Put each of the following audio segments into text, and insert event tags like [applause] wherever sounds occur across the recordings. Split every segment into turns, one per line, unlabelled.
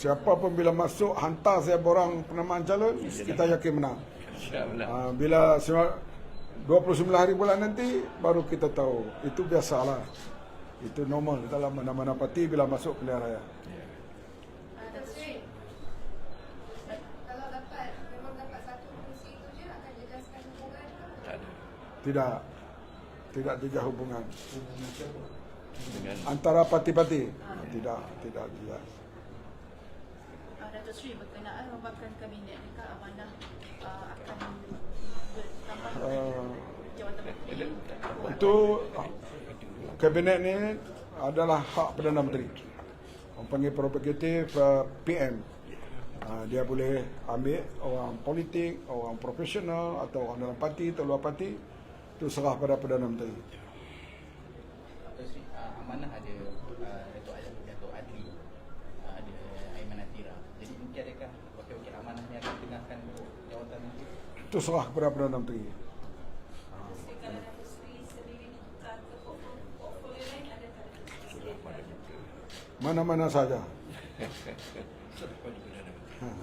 Siapa pun bila masuk hantar saya borang penamaan calon, kita yakin menang.
InsyaAllah.
Ha, bila sembilan- 29 hari bulan nanti baru kita tahu. Itu biasalah. Itu normal dalam mana-mana parti bila masuk pilihan raya.
Ah, Datuk Seri, kalau dapat, memang dapat satu kursi itu je akan jejaskan hubungan ke?
Tak ada.
Tidak tidak jejak hubungan
Dengan
antara parti-parti. Tidak, tidak jelas.
Uh, Datuk Seri berkenaan membakan kabinet adakah amanah uh, akan bertambah
Uh,
jawatan menteri
Itu kabinet ni adalah hak Perdana Menteri. Orang panggil prerogatif uh, PM. Uh, dia boleh ambil orang politik, orang profesional atau orang dalam parti atau luar parti. Itu serah pada Perdana Menteri.
Dato' Sri, uh, amanah ada uh, Dato' Adli, Dato' Adli uh, ada Aiman Atira. Jadi mungkin adakah wakil-wakil amanah ni akan tengahkan untuk jawatan menteri?
Itu serah kepada Perdana Menteri.
Kalau Datuk Seri sendiri buka ke portfolio lain ada tak Datuk Seri?
Mana-mana saja.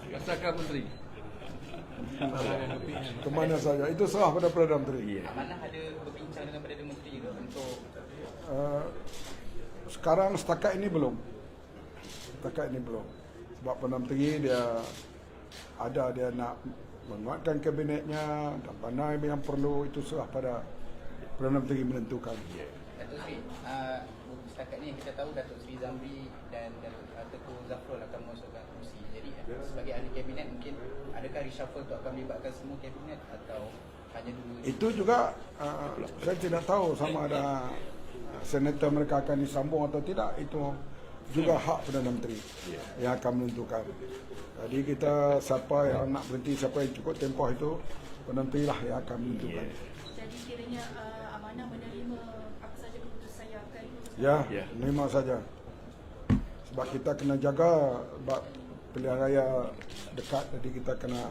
Rasakan menteri.
Ke mana saja. Itu serah pada Perdana Menteri.
Amanah ada berbincang dengan Perdana Menteri ke untuk
Uh, sekarang setakat ini belum. Setakat ini belum. Sebab Perdana Menteri dia ada dia nak menguatkan kabinetnya dan mana yang perlu itu serah pada Perdana Menteri menentukan.
Dato' Sri, uh, setakat ni kita tahu Datuk Sri Zamri dan Datuk uh, Zafrul akan masukkan kursi. Jadi uh, sebagai ahli kabinet mungkin adakah reshuffle tu akan melibatkan semua kabinet atau hanya dua
Itu juga uh, saya tidak tahu sama ada senator mereka akan disambung atau tidak itu juga hak Perdana Menteri yang akan menentukan. Jadi kita siapa yang nak berhenti, siapa yang cukup tempoh itu Perdana Menteri lah yang akan menentukan.
jadi kiranya uh, amanah menerima apa saja keputusan yang akan
Ya,
Ya.
terima saja. Sebab kita kena jaga sebab pilihan raya dekat jadi kita kena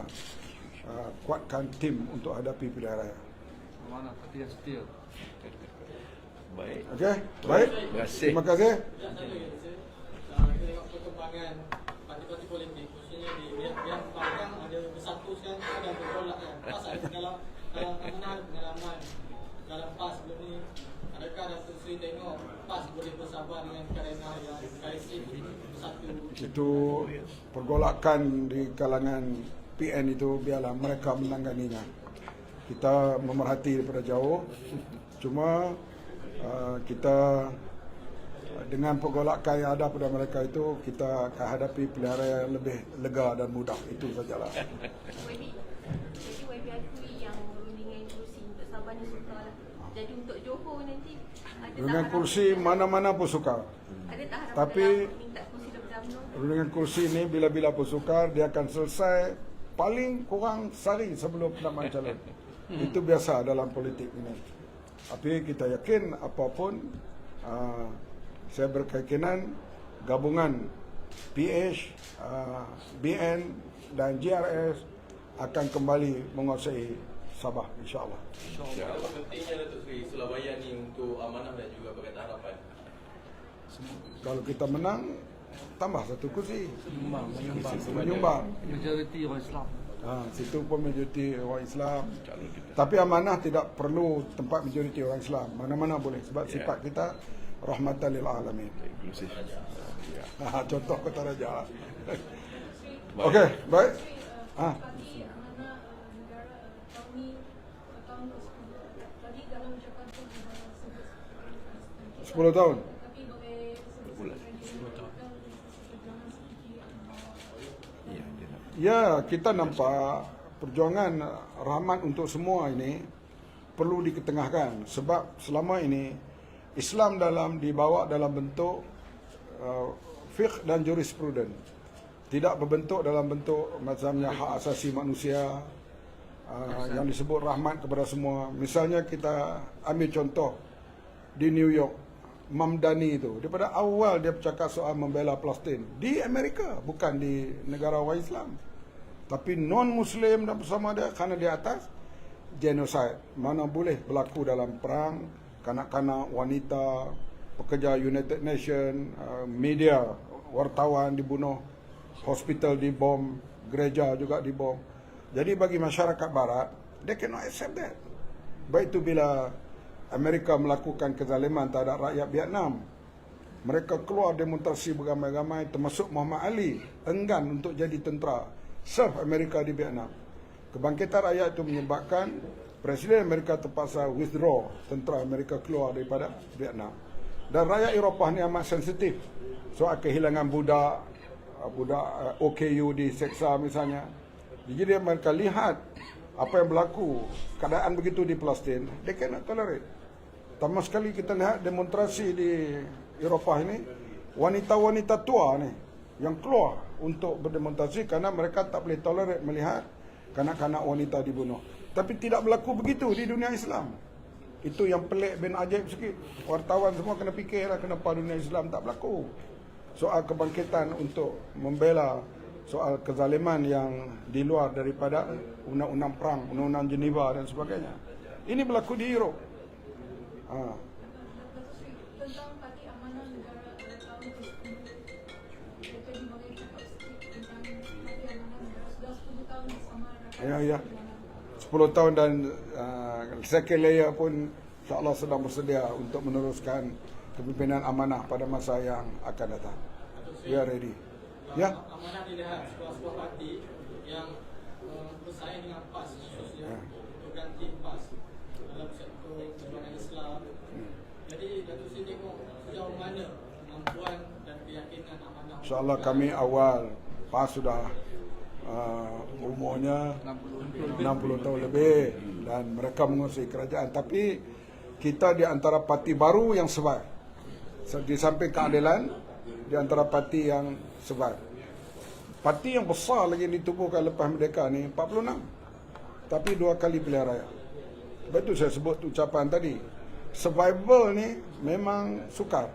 uh, kuatkan tim untuk hadapi pilihan raya.
Mana parti yang setia.
Baik.
Okey, baik.
Terima kasih.
Terima kasih.
Kita tengok perkembangan parti-parti politik khususnya di biar panjang ada bersatu sekarang ada ada dalam dalam amanah pengalaman dalam PAS sebelum ni adakah Datuk Seri tengok PAS boleh bersabar dengan kerana yang krisis bersatu
Itu pergolakan di kalangan PN itu biarlah mereka menanganinya. Kita memerhati daripada jauh. Cuma uh, kita uh, dengan pergolakan yang ada pada mereka itu kita akan hadapi pilihan raya yang lebih lega dan mudah. Itu sajalah.
YB. Jadi YB akui yang rundingan kursi untuk Sabah ni suka lah. Jadi untuk Johor nanti ada
Dengan kursi mana-mana pun sukar.
Ada tak harapan
Tapi-
minta kursi?
Dengan kursi ini bila-bila pun sukar dia akan selesai paling kurang sehari sebelum penamaan calon. [laughs] Itu biasa dalam politik ini. Tapi kita yakin apapun uh, saya berkeyakinan gabungan PH, uh, BN dan GRS akan kembali menguasai Sabah insya-Allah.
Pentingnya Datuk Seri Surabaya ni untuk amanah dan juga Pakatan Harapan?
Kalau kita menang tambah satu kursi
Menyumbang, menyumbang.
menyumbang.
Majoriti orang Islam.
Ha, situ pun majoriti orang Islam. Tapi amanah tidak perlu tempat majoriti orang Islam. Mana-mana boleh sebab
Ya.
sifat kita rahmatan lil alamin.
Inklusif. Ya.
Ha, [laughs] contoh kota raja. Okey, baik. Ha.
Bagi amanah uh, negara uh, tahun ni uh, tahun ke-10 tadi dalam ucapan tu uh, sebut
10 tahun.
Ya,
kita nampak perjuangan rahmat untuk semua ini perlu diketengahkan sebab selama ini Islam dalam dibawa dalam bentuk uh, fiqh dan jurisprudence tidak berbentuk dalam bentuk macamnya hak asasi manusia uh, yang disebut rahmat kepada semua. Misalnya kita ambil contoh di New York Mamdani itu daripada awal dia bercakap soal membela Palestin di Amerika bukan di negara orang Islam tapi non muslim dan bersama dia kerana di atas genocide mana boleh berlaku dalam perang kanak-kanak wanita pekerja United Nation uh, media wartawan dibunuh hospital dibom, gereja juga dibom. Jadi bagi masyarakat barat, they cannot accept that. Baik itu bila Amerika melakukan kezaliman terhadap rakyat Vietnam. Mereka keluar demonstrasi beramai-ramai termasuk Muhammad Ali enggan untuk jadi tentera serve Amerika di Vietnam. Kebangkitan rakyat itu menyebabkan Presiden Amerika terpaksa withdraw tentera Amerika keluar daripada Vietnam. Dan rakyat Eropah ni amat sensitif soal kehilangan budak, uh, budak uh, OKU diseksa misalnya. Jadi mereka lihat apa yang berlaku, keadaan begitu di Palestin, they cannot tolerate. Pertama sekali kita lihat demonstrasi di Eropah ini, wanita-wanita tua ni yang keluar untuk berdemonstrasi kerana mereka tak boleh tolerate melihat kanak-kanak wanita dibunuh. Tapi tidak berlaku begitu di dunia Islam. Itu yang pelik bin ajaib sikit. Wartawan semua kena fikirlah kenapa dunia Islam tak berlaku. Soal kebangkitan untuk membela soal kezaliman yang di luar daripada undang-undang perang, undang-undang Geneva dan sebagainya. Ini berlaku di Europe. Ha.
Tentang Parti Amanah Negara tahun ke-10 Dr. Di boleh cakap sikit tentang Parti Amanah Negara sudah 10 tahun bersama rakyat
Ya, ya.
Amanah.
10 tahun dan uh, second layer pun insyaAllah sedang bersedia untuk meneruskan kepimpinan amanah pada masa yang akan datang. We are ready. Ya.
Amanah dilihat sebuah-sebuah parti yang uh, bersaing dengan PAS khususnya
Ya.
untuk ganti PAS dalam sektor perjuangan Islam. Jadi Datuk Seri tengok sejauh mana kemampuan dan keyakinan amanah.
InsyaAllah kami awal PAS sudah uh, umurnya 60 tahun lebih dan mereka menguasai kerajaan. Tapi kita di antara parti baru yang survive. Di samping keadilan, di antara parti yang survive. Parti yang besar lagi ditubuhkan lepas merdeka ni 46. Tapi dua kali pilihan raya. Itu saya sebut ucapan tadi. Survival ni memang sukar.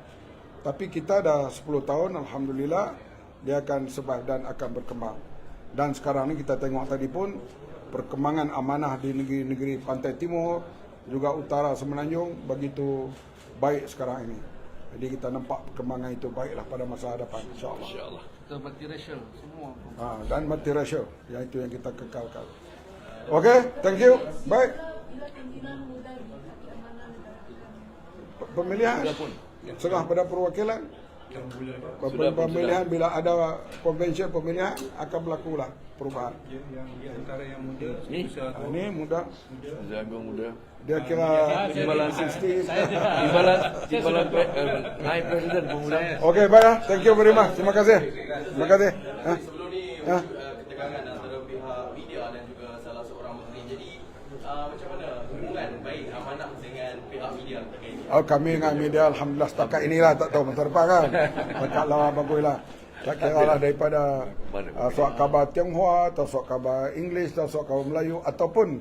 Tapi kita dah 10 tahun Alhamdulillah dia akan survive dan akan berkembang. Dan sekarang ni kita tengok tadi pun perkembangan amanah di negeri-negeri pantai timur juga utara semenanjung begitu baik sekarang ini. Jadi kita nampak perkembangan itu baiklah pada masa hadapan insya-Allah.
InsyaAllah.
Kita multiracial semua.
Ha, dan multiracial yang itu yang kita kekalkan. Okey, thank you. Baik. P- Pemilihan
pun.
Serah pada perwakilan. Pemilihan bila ada convention pemilihan akan berlakulah perubahan.
Ni,
Ha, ini muda
Zagung muda.
dia kira
Timbalan
60.
Timbalan, timbalan naik presiden pemuda.
Okey, baiklah. Thank you very much. Terima kasih. Terima kasih. Ha?
Sebelum ni
Ya.
uh, ketegangan antara pihak media dan juga salah seorang menteri. Jadi uh, macam mana hubungan baik amanah dengan pihak media terkait ini?
Oh, kami dengan media Alhamdulillah setakat inilah tak tahu masa depan kan. Dekat lah baguslah. Tak kira lah daripada uh, suat khabar Tionghoa atau suat khabar Inggeris atau suat khabar Melayu ataupun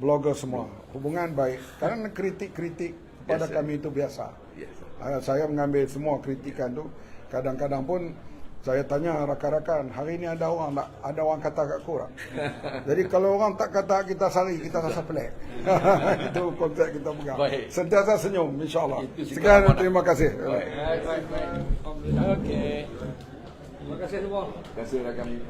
blogger semua. Hubungan baik. Kerana kritik-kritik kepada
Biasa.
kami itu biasa.
Yes.
Uh, saya mengambil semua kritikan tu. Kadang-kadang pun saya tanya rakan-rakan, hari ini ada orang tak? Ada orang kata kat kurang. [laughs] Jadi kalau orang tak kata kita sari, kita rasa pelik. [laughs] Itu konsep kita pegang.
Baik.
Sentiasa senyum, insyaAllah. Sekian, terima kasih.
Baik. Okey.
Terima kasih semua.
Terima kasih rakan media.